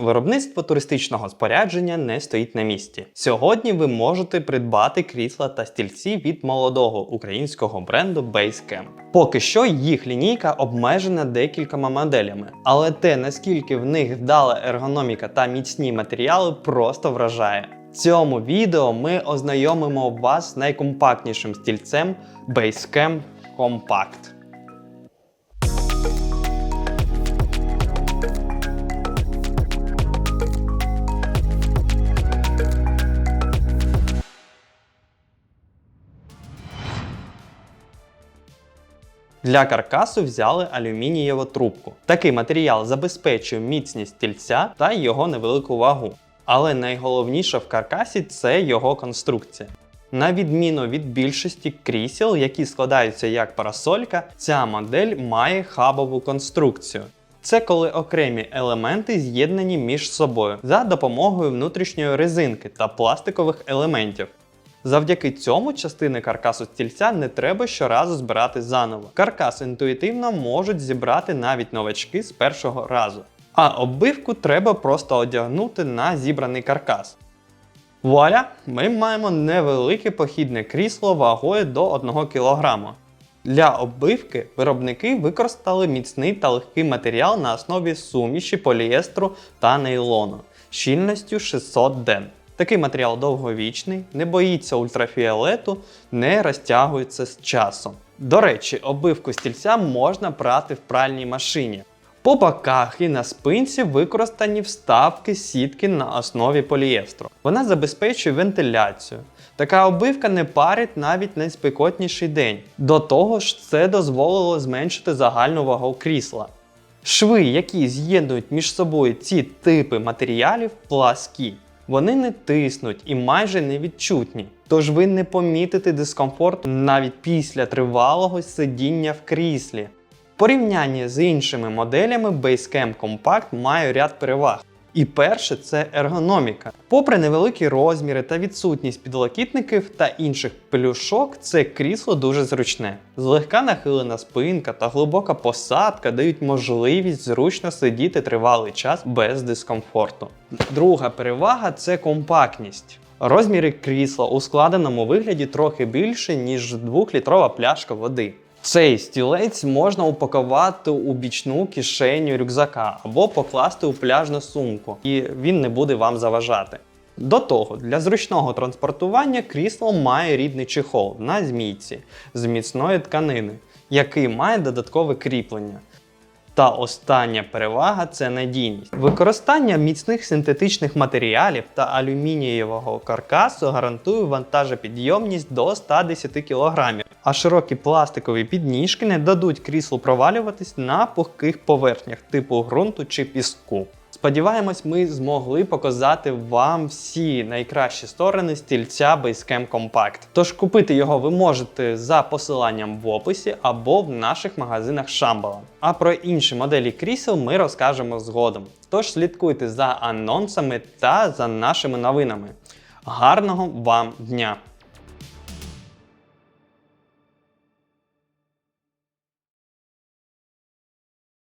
Виробництво туристичного спорядження не стоїть на місці. Сьогодні ви можете придбати крісла та стільці від молодого українського бренду Basecamp. Поки що їх лінійка обмежена декількома моделями, але те, наскільки в них вдала ергономіка та міцні матеріали, просто вражає. В цьому відео ми ознайомимо вас з найкомпактнішим стільцем Basecamp Compact. Для каркасу взяли алюмінієву трубку. Такий матеріал забезпечує міцність стільця та його невелику вагу. Але найголовніше в каркасі це його конструкція. На відміну від більшості крісел, які складаються як парасолька, ця модель має хабову конструкцію. Це коли окремі елементи з'єднані між собою за допомогою внутрішньої резинки та пластикових елементів. Завдяки цьому частини каркасу стільця не треба щоразу збирати заново. Каркас інтуїтивно можуть зібрати навіть новачки з першого разу. А оббивку треба просто одягнути на зібраний каркас. Вуаля! Ми маємо невелике похідне крісло вагою до 1 кг. Для оббивки виробники використали міцний та легкий матеріал на основі суміші поліестру та нейлону щільністю 600 ден. Такий матеріал довговічний, не боїться ультрафіолету, не розтягується з часом. До речі, оббивку стільця можна прати в пральній машині. По боках і на спинці використані вставки сітки на основі поліестру. Вона забезпечує вентиляцію. Така оббивка не парить навіть найспекотніший день. До того ж, це дозволило зменшити загальну вагу крісла. Шви, які з'єднують між собою ці типи матеріалів, пласкі. Вони не тиснуть і майже невідчутні. Тож ви не помітите дискомфорту навіть після тривалого сидіння в кріслі. В порівнянні з іншими моделями Basecamp Compact має ряд переваг. І перше це ергономіка. Попри невеликі розміри та відсутність підлокітників та інших плюшок, це крісло дуже зручне. Злегка нахилена спинка та глибока посадка дають можливість зручно сидіти тривалий час без дискомфорту. Друга перевага це компактність. Розміри крісла у складеному вигляді трохи більше, ніж 2-літрова пляшка води. Цей стілець можна упакувати у бічну кишеню рюкзака або покласти у пляжну сумку, і він не буде вам заважати. До того, для зручного транспортування крісло має рідний чехол на змійці з міцної тканини, який має додаткове кріплення. Та остання перевага це надійність. Використання міцних синтетичних матеріалів та алюмінієвого каркасу гарантує вантажопідйомність до 110 кг, а широкі пластикові підніжки не дадуть кріслу провалюватись на пухких поверхнях типу ґрунту чи піску. Сподіваємось, ми змогли показати вам всі найкращі сторони стільця Basecamp Compact. Тож купити його ви можете за посиланням в описі або в наших магазинах Шамбала. А про інші моделі крісел ми розкажемо згодом. Тож слідкуйте за анонсами та за нашими новинами. Гарного вам дня!